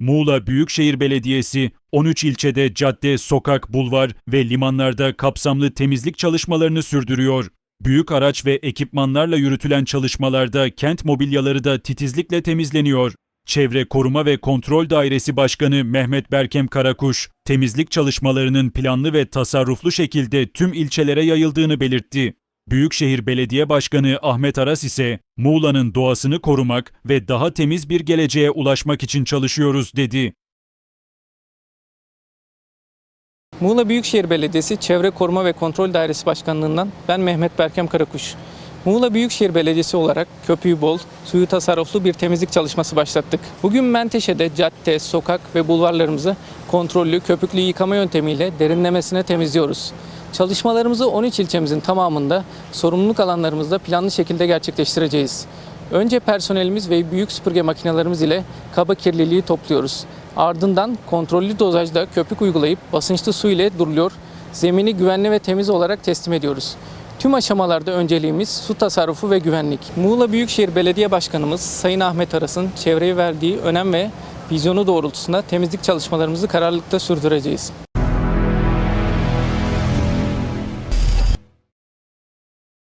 Muğla Büyükşehir Belediyesi 13 ilçede cadde, sokak, bulvar ve limanlarda kapsamlı temizlik çalışmalarını sürdürüyor. Büyük araç ve ekipmanlarla yürütülen çalışmalarda kent mobilyaları da titizlikle temizleniyor. Çevre Koruma ve Kontrol Dairesi Başkanı Mehmet Berkem Karakuş, temizlik çalışmalarının planlı ve tasarruflu şekilde tüm ilçelere yayıldığını belirtti. Büyükşehir Belediye Başkanı Ahmet Aras ise Muğla'nın doğasını korumak ve daha temiz bir geleceğe ulaşmak için çalışıyoruz dedi. Muğla Büyükşehir Belediyesi Çevre Koruma ve Kontrol Dairesi Başkanlığından ben Mehmet Berkem Karakuş. Muğla Büyükşehir Belediyesi olarak köpüğü bol, suyu tasarruflu bir temizlik çalışması başlattık. Bugün Menteşe'de cadde, sokak ve bulvarlarımızı kontrollü köpüklü yıkama yöntemiyle derinlemesine temizliyoruz. Çalışmalarımızı 13 ilçemizin tamamında sorumluluk alanlarımızda planlı şekilde gerçekleştireceğiz. Önce personelimiz ve büyük süpürge makinelerimiz ile kaba kirliliği topluyoruz. Ardından kontrollü dozajda köpük uygulayıp basınçlı su ile duruluyor. Zemini güvenli ve temiz olarak teslim ediyoruz. Tüm aşamalarda önceliğimiz su tasarrufu ve güvenlik. Muğla Büyükşehir Belediye Başkanımız Sayın Ahmet Aras'ın çevreye verdiği önem ve vizyonu doğrultusunda temizlik çalışmalarımızı kararlılıkta sürdüreceğiz.